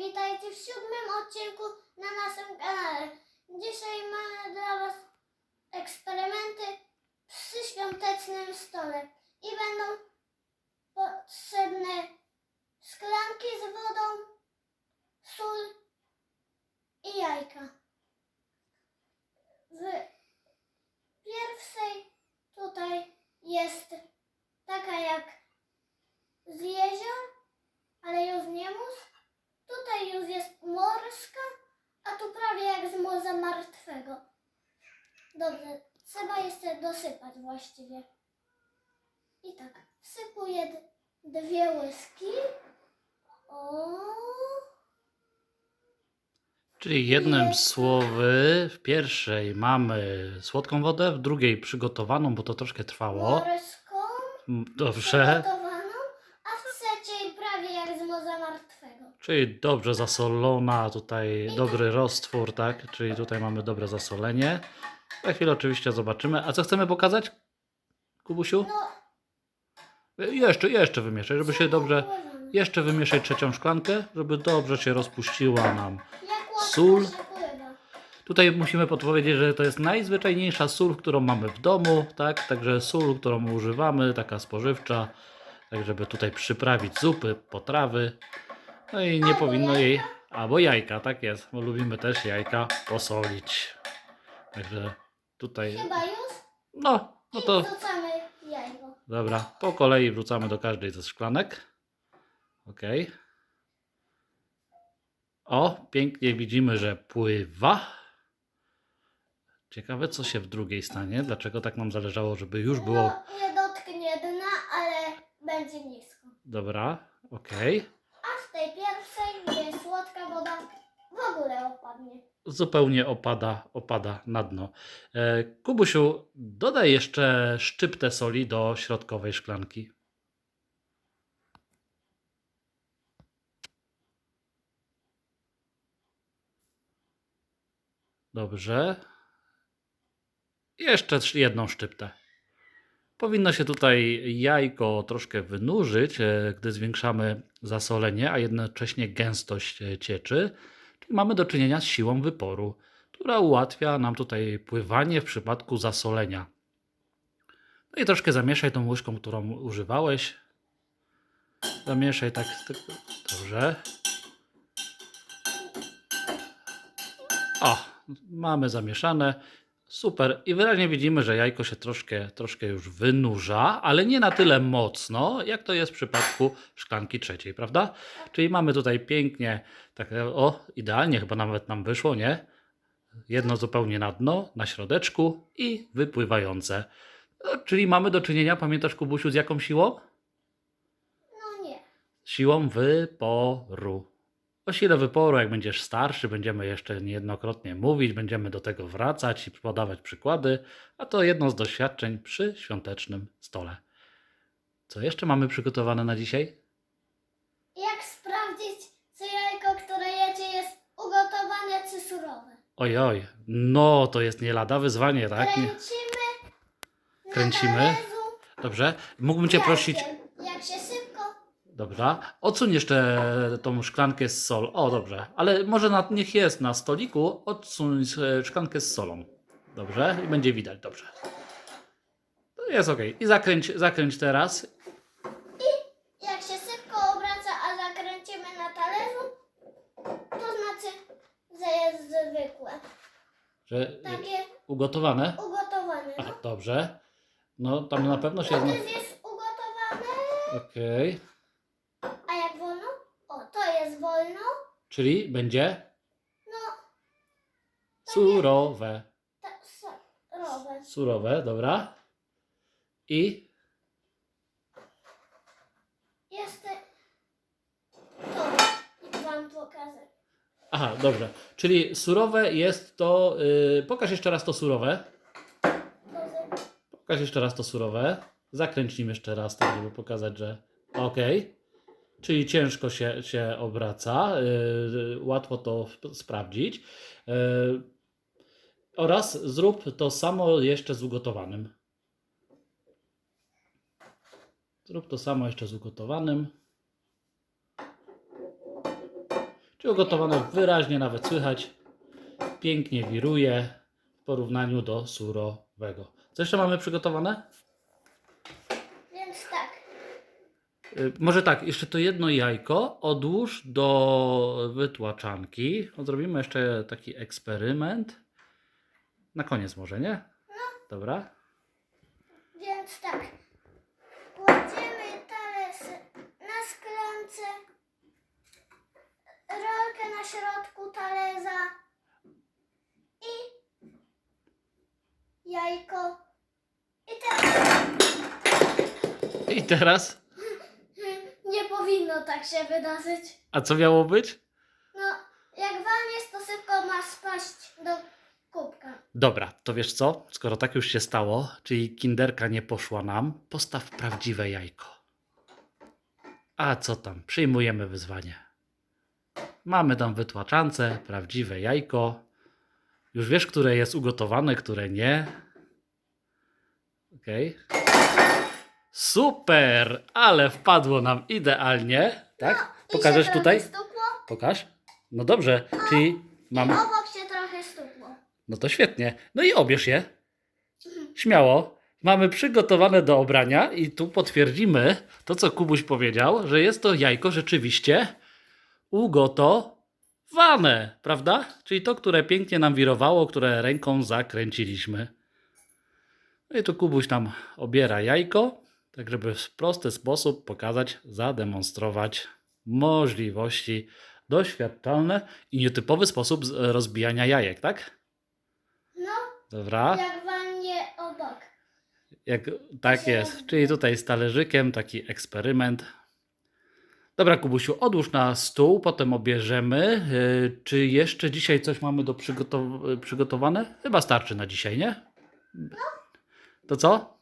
witajcie w siódmym odcinku na naszym kanale. Dzisiaj mamy dla Was eksperymenty przy świątecznym stole i będą potrzebne szklanki z wodą, sól i jajka. W pierwszej tutaj jest taka jak z jezior, ale już nie mórz. Tutaj już jest morska, a tu prawie jak z morza martwego. Dobrze, trzeba jeszcze dosypać właściwie. I tak, wsypuję dwie łyżki. O, Czyli jednym Jest. słowy, w pierwszej mamy słodką wodę, w drugiej przygotowaną, bo to troszkę trwało. morską, M, Dobrze. przygotowaną, a w trzeciej prawie jak z morza martwego. Czyli dobrze zasolona, tutaj dobry roztwór, tak? Czyli tutaj mamy dobre zasolenie. Za chwilę oczywiście zobaczymy. A co chcemy pokazać, Kubusiu? No, Jeszcze, jeszcze wymieszać, żeby się dobrze... Jeszcze wymieszać trzecią szklankę, żeby dobrze się rozpuściła nam Sól. Tutaj musimy podpowiedzieć, że to jest najzwyczajniejsza sól, którą mamy w domu, tak? Także sól, którą używamy, taka spożywcza, tak żeby tutaj przyprawić zupy, potrawy. No i nie powinno jej, albo jajka, tak jest, bo lubimy też jajka posolić. Także tutaj, Chyba już? no, no to wrzucamy jajko. dobra, po kolei wrzucamy do każdej ze szklanek. Ok. O, pięknie widzimy, że pływa. Ciekawe, co się w drugiej stanie. Dlaczego tak nam zależało, żeby już było. No, nie dotknie dna, ale będzie nisko. Dobra, ok. W tej pierwszej, gdzie słodka woda, w ogóle opadnie. Zupełnie opada, opada na dno. E, Kubusiu, dodaj jeszcze szczyptę soli do środkowej szklanki. Dobrze. Jeszcze jedną szczyptę. Powinno się tutaj jajko troszkę wynurzyć, e, gdy zwiększamy zasolenie, a jednocześnie gęstość e, cieczy. Czyli mamy do czynienia z siłą wyporu, która ułatwia nam tutaj pływanie w przypadku zasolenia. No i troszkę zamieszaj tą łyżką, którą używałeś. Zamieszaj tak. tak dobrze. O, mamy zamieszane. Super. I wyraźnie widzimy, że jajko się troszkę, troszkę już wynurza, ale nie na tyle mocno, jak to jest w przypadku szklanki trzeciej, prawda? Czyli mamy tutaj pięknie, tak, o, idealnie chyba nawet nam wyszło, nie? Jedno zupełnie na dno, na środeczku i wypływające. No, czyli mamy do czynienia, pamiętasz Kubusiu, z jaką siłą? No nie. Siłą wyporu. O sile wyporu, jak będziesz starszy, będziemy jeszcze niejednokrotnie mówić, będziemy do tego wracać i podawać przykłady, a to jedno z doświadczeń przy świątecznym stole. Co jeszcze mamy przygotowane na dzisiaj? Jak sprawdzić, czy jajko, które jecie, jest ugotowane czy surowe? Ojoj, no to jest nie lada wyzwanie, tak? Nie. Kręcimy. na Kręcimy. talerzu Dobrze, mógłbym Cię prosić, jajkiem. Jak się szybko. Dobra, odsuń jeszcze tą szklankę z sol. O, dobrze, ale może na, niech jest na stoliku, odsuń e, szklankę z solą. Dobrze, i będzie widać, dobrze. To jest ok. I zakręć, zakręć teraz. Jak się szybko obraca, a zakręcimy na talerzu, to znaczy, że jest zwykłe. Że Takie ugotowane? ugotowane. A, No. dobrze. No, tam na pewno się... To zna- też jest ugotowane. Okej. A jak wolno? O, to jest wolno. Czyli będzie No, surowe. tak surowe. Surowe, dobra. I Jeszcze to wam pokażę. Aha, dobrze. Czyli surowe jest to. Yy, pokaż jeszcze raz to surowe. Pokaż jeszcze raz to surowe. Zakręć nim jeszcze raz, tak żeby pokazać, że ok. Czyli ciężko się, się obraca. Yy, łatwo to sp- sprawdzić. Yy, oraz zrób to samo jeszcze z ugotowanym. Zrób to samo jeszcze z ugotowanym. Czyli ugotowane wyraźnie nawet słychać. Pięknie wiruje w porównaniu do surowego. Co jeszcze mamy przygotowane? Więc tak. Y, Może tak, jeszcze to jedno jajko odłóż do wytłaczanki. Zrobimy jeszcze taki eksperyment. Na koniec może, nie? Dobra. Więc tak. Kładziemy talerz na szklance. Rolkę na środku talerza. I jajko. I teraz I teraz, powinno tak się wydarzyć. a co miało być? No, jak walniesz, to szybko ma spaść do kubka. Dobra, to wiesz co? Skoro tak już się stało, czyli kinderka nie poszła nam, postaw prawdziwe jajko. A co tam? Przyjmujemy wyzwanie. Mamy tam wytłaczance, prawdziwe jajko. Już wiesz, które jest ugotowane, które nie. Okej. Super! Ale wpadło nam idealnie. Tak? I Pokażesz się tutaj? trochę Stukło, Pokaż. No dobrze, czyli mamy. Obok się trochę stukło. No to świetnie. No i obierz je. Śmiało. Mamy przygotowane do obrania i tu potwierdzimy to, co Kubuś powiedział, że jest to jajko rzeczywiście ugotowane, prawda? Czyli to, które pięknie nam wirowało, które ręką zakręciliśmy. No i tu Kubuś nam obiera jajko, tak żeby w prosty sposób pokazać, zademonstrować możliwości doświadczalne i nietypowy sposób z- rozbijania jajek, tak? No, Dobra. jak walnie obok. Jak, tak jest. Czyli tutaj z talerzykiem taki eksperyment. Dobra, Kubusiu, odłóż na stół, potem obierzemy. Yy, Czy jeszcze dzisiaj coś mamy do przygotow- przygotowane? Chyba starczy na dzisiaj, nie? To co?